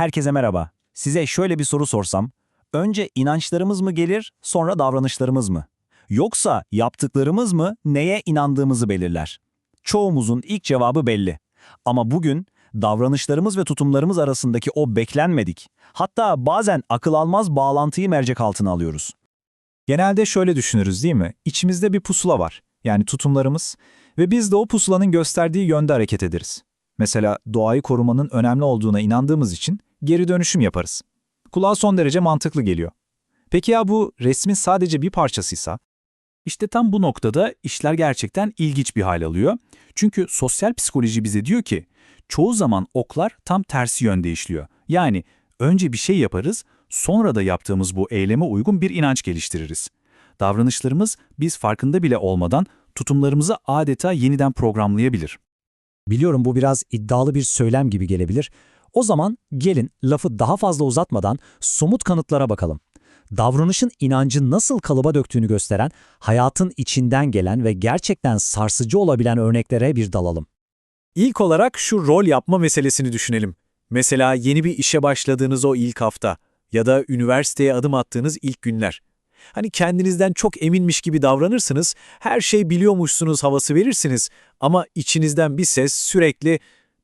Herkese merhaba. Size şöyle bir soru sorsam, önce inançlarımız mı gelir, sonra davranışlarımız mı? Yoksa yaptıklarımız mı neye inandığımızı belirler? Çoğumuzun ilk cevabı belli. Ama bugün davranışlarımız ve tutumlarımız arasındaki o beklenmedik, hatta bazen akıl almaz bağlantıyı mercek altına alıyoruz. Genelde şöyle düşünürüz değil mi? İçimizde bir pusula var. Yani tutumlarımız ve biz de o pusulanın gösterdiği yönde hareket ederiz. Mesela doğayı korumanın önemli olduğuna inandığımız için geri dönüşüm yaparız. Kulağa son derece mantıklı geliyor. Peki ya bu resmin sadece bir parçasıysa? İşte tam bu noktada işler gerçekten ilginç bir hal alıyor. Çünkü sosyal psikoloji bize diyor ki, çoğu zaman oklar tam tersi yönde işliyor. Yani önce bir şey yaparız, sonra da yaptığımız bu eyleme uygun bir inanç geliştiririz. Davranışlarımız biz farkında bile olmadan tutumlarımızı adeta yeniden programlayabilir. Biliyorum bu biraz iddialı bir söylem gibi gelebilir. O zaman gelin lafı daha fazla uzatmadan somut kanıtlara bakalım. Davranışın inancı nasıl kalıba döktüğünü gösteren, hayatın içinden gelen ve gerçekten sarsıcı olabilen örneklere bir dalalım. İlk olarak şu rol yapma meselesini düşünelim. Mesela yeni bir işe başladığınız o ilk hafta ya da üniversiteye adım attığınız ilk günler. Hani kendinizden çok eminmiş gibi davranırsınız, her şey biliyormuşsunuz havası verirsiniz ama içinizden bir ses sürekli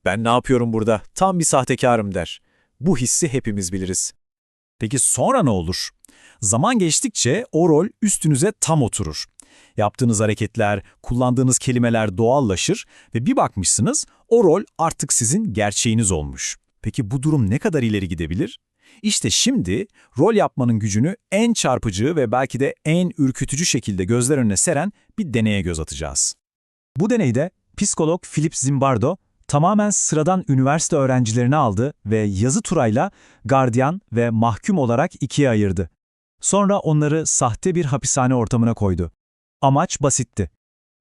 ben ne yapıyorum burada, tam bir sahtekarım der. Bu hissi hepimiz biliriz. Peki sonra ne olur? Zaman geçtikçe o rol üstünüze tam oturur. Yaptığınız hareketler, kullandığınız kelimeler doğallaşır ve bir bakmışsınız o rol artık sizin gerçeğiniz olmuş. Peki bu durum ne kadar ileri gidebilir? İşte şimdi rol yapmanın gücünü en çarpıcı ve belki de en ürkütücü şekilde gözler önüne seren bir deneye göz atacağız. Bu deneyde psikolog Philip Zimbardo tamamen sıradan üniversite öğrencilerini aldı ve yazı turayla gardiyan ve mahkum olarak ikiye ayırdı. Sonra onları sahte bir hapishane ortamına koydu. Amaç basitti.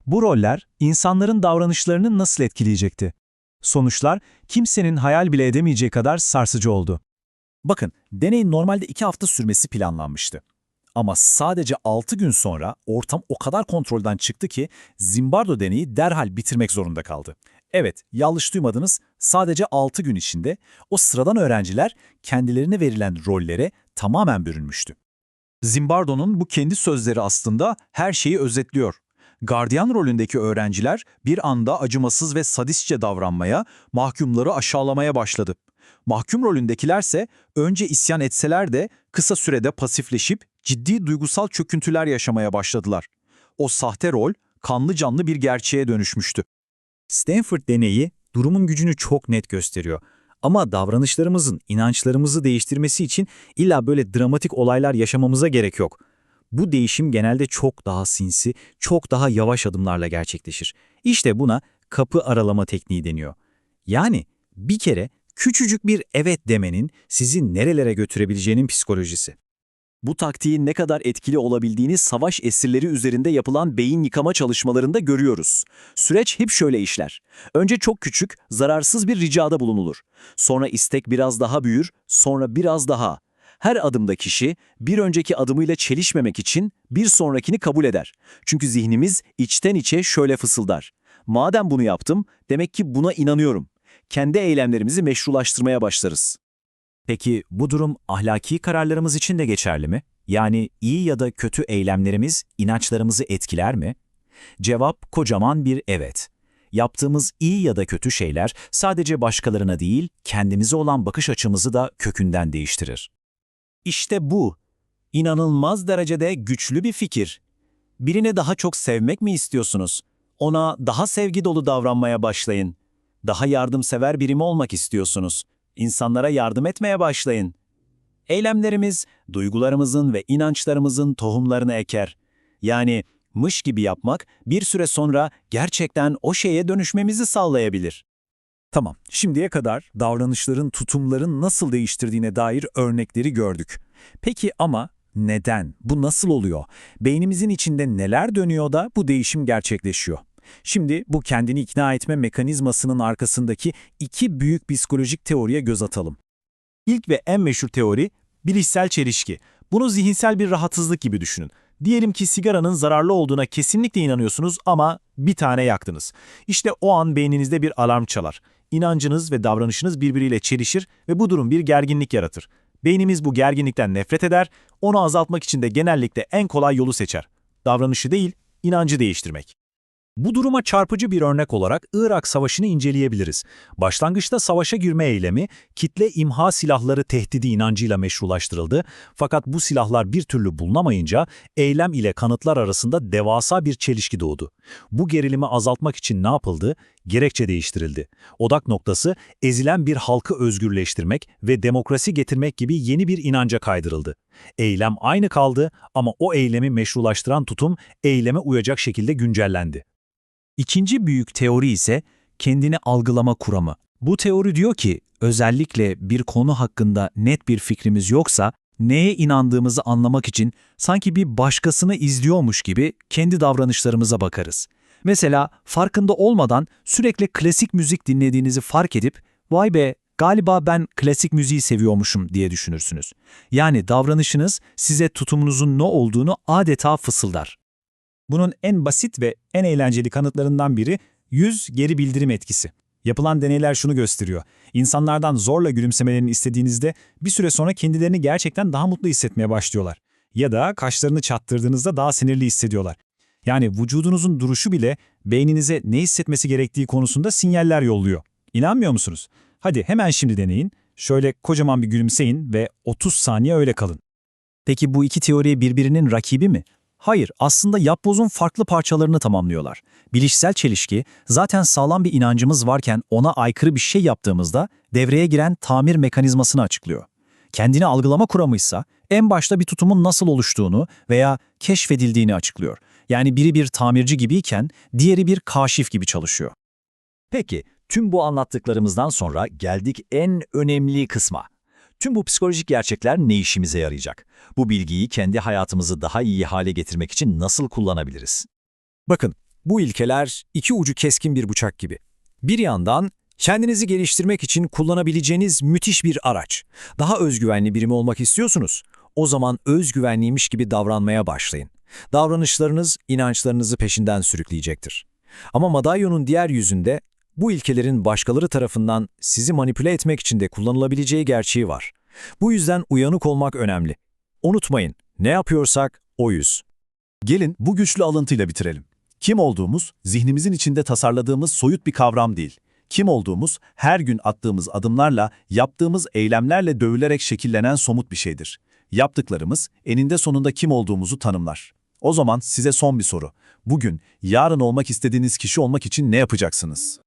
Bu roller insanların davranışlarını nasıl etkileyecekti? Sonuçlar kimsenin hayal bile edemeyeceği kadar sarsıcı oldu. Bakın, deneyin normalde 2 hafta sürmesi planlanmıştı. Ama sadece 6 gün sonra ortam o kadar kontrolden çıktı ki Zimbardo deneyi derhal bitirmek zorunda kaldı. Evet, yanlış duymadınız, sadece 6 gün içinde o sıradan öğrenciler kendilerine verilen rollere tamamen bürünmüştü. Zimbardo'nun bu kendi sözleri aslında her şeyi özetliyor. Gardiyan rolündeki öğrenciler bir anda acımasız ve sadistçe davranmaya, mahkumları aşağılamaya başladı. Mahkum rolündekilerse önce isyan etseler de kısa sürede pasifleşip ciddi duygusal çöküntüler yaşamaya başladılar. O sahte rol kanlı canlı bir gerçeğe dönüşmüştü. Stanford deneyi durumun gücünü çok net gösteriyor. Ama davranışlarımızın, inançlarımızı değiştirmesi için illa böyle dramatik olaylar yaşamamıza gerek yok. Bu değişim genelde çok daha sinsi, çok daha yavaş adımlarla gerçekleşir. İşte buna kapı aralama tekniği deniyor. Yani bir kere küçücük bir evet demenin sizi nerelere götürebileceğinin psikolojisi. Bu taktiğin ne kadar etkili olabildiğini savaş esirleri üzerinde yapılan beyin yıkama çalışmalarında görüyoruz. Süreç hep şöyle işler. Önce çok küçük, zararsız bir ricada bulunulur. Sonra istek biraz daha büyür, sonra biraz daha. Her adımda kişi bir önceki adımıyla çelişmemek için bir sonrakini kabul eder. Çünkü zihnimiz içten içe şöyle fısıldar. Madem bunu yaptım, demek ki buna inanıyorum. Kendi eylemlerimizi meşrulaştırmaya başlarız. Peki bu durum ahlaki kararlarımız için de geçerli mi? Yani iyi ya da kötü eylemlerimiz inançlarımızı etkiler mi? Cevap kocaman bir evet. Yaptığımız iyi ya da kötü şeyler sadece başkalarına değil, kendimize olan bakış açımızı da kökünden değiştirir. İşte bu. İnanılmaz derecede güçlü bir fikir. Birini daha çok sevmek mi istiyorsunuz? Ona daha sevgi dolu davranmaya başlayın. Daha yardımsever biri mi olmak istiyorsunuz? İnsanlara yardım etmeye başlayın. Eylemlerimiz, duygularımızın ve inançlarımızın tohumlarını eker. Yani mış gibi yapmak bir süre sonra gerçekten o şeye dönüşmemizi sağlayabilir. Tamam, şimdiye kadar davranışların, tutumların nasıl değiştirdiğine dair örnekleri gördük. Peki ama neden? Bu nasıl oluyor? Beynimizin içinde neler dönüyor da bu değişim gerçekleşiyor? Şimdi bu kendini ikna etme mekanizmasının arkasındaki iki büyük psikolojik teoriye göz atalım. İlk ve en meşhur teori bilişsel çelişki. Bunu zihinsel bir rahatsızlık gibi düşünün. Diyelim ki sigaranın zararlı olduğuna kesinlikle inanıyorsunuz ama bir tane yaktınız. İşte o an beyninizde bir alarm çalar. inancınız ve davranışınız birbiriyle çelişir ve bu durum bir gerginlik yaratır. Beynimiz bu gerginlikten nefret eder, onu azaltmak için de genellikle en kolay yolu seçer. Davranışı değil, inancı değiştirmek. Bu duruma çarpıcı bir örnek olarak Irak Savaşı'nı inceleyebiliriz. Başlangıçta savaşa girme eylemi, kitle imha silahları tehdidi inancıyla meşrulaştırıldı. Fakat bu silahlar bir türlü bulunamayınca eylem ile kanıtlar arasında devasa bir çelişki doğdu. Bu gerilimi azaltmak için ne yapıldı? Gerekçe değiştirildi. Odak noktası ezilen bir halkı özgürleştirmek ve demokrasi getirmek gibi yeni bir inanca kaydırıldı. Eylem aynı kaldı ama o eylemi meşrulaştıran tutum eyleme uyacak şekilde güncellendi. İkinci büyük teori ise kendini algılama kuramı. Bu teori diyor ki özellikle bir konu hakkında net bir fikrimiz yoksa neye inandığımızı anlamak için sanki bir başkasını izliyormuş gibi kendi davranışlarımıza bakarız. Mesela farkında olmadan sürekli klasik müzik dinlediğinizi fark edip vay be galiba ben klasik müziği seviyormuşum diye düşünürsünüz. Yani davranışınız size tutumunuzun ne olduğunu adeta fısıldar. Bunun en basit ve en eğlenceli kanıtlarından biri yüz geri bildirim etkisi. Yapılan deneyler şunu gösteriyor. İnsanlardan zorla gülümsemelerini istediğinizde bir süre sonra kendilerini gerçekten daha mutlu hissetmeye başlıyorlar. Ya da kaşlarını çattırdığınızda daha sinirli hissediyorlar. Yani vücudunuzun duruşu bile beyninize ne hissetmesi gerektiği konusunda sinyaller yolluyor. İnanmıyor musunuz? Hadi hemen şimdi deneyin. Şöyle kocaman bir gülümseyin ve 30 saniye öyle kalın. Peki bu iki teori birbirinin rakibi mi? Hayır, aslında yapbozun farklı parçalarını tamamlıyorlar. Bilişsel çelişki, zaten sağlam bir inancımız varken ona aykırı bir şey yaptığımızda devreye giren tamir mekanizmasını açıklıyor. Kendini algılama kuramıysa en başta bir tutumun nasıl oluştuğunu veya keşfedildiğini açıklıyor. Yani biri bir tamirci gibiyken diğeri bir kaşif gibi çalışıyor. Peki, tüm bu anlattıklarımızdan sonra geldik en önemli kısma. Tüm bu psikolojik gerçekler ne işimize yarayacak? Bu bilgiyi kendi hayatımızı daha iyi hale getirmek için nasıl kullanabiliriz? Bakın, bu ilkeler iki ucu keskin bir bıçak gibi. Bir yandan kendinizi geliştirmek için kullanabileceğiniz müthiş bir araç. Daha özgüvenli birimi olmak istiyorsunuz. O zaman özgüvenliymiş gibi davranmaya başlayın. Davranışlarınız inançlarınızı peşinden sürükleyecektir. Ama madalyonun diğer yüzünde bu ilkelerin başkaları tarafından sizi manipüle etmek için de kullanılabileceği gerçeği var. Bu yüzden uyanık olmak önemli. Unutmayın, ne yapıyorsak oyuz. Gelin bu güçlü alıntıyla bitirelim. Kim olduğumuz, zihnimizin içinde tasarladığımız soyut bir kavram değil. Kim olduğumuz, her gün attığımız adımlarla, yaptığımız eylemlerle dövülerek şekillenen somut bir şeydir. Yaptıklarımız, eninde sonunda kim olduğumuzu tanımlar. O zaman size son bir soru. Bugün, yarın olmak istediğiniz kişi olmak için ne yapacaksınız?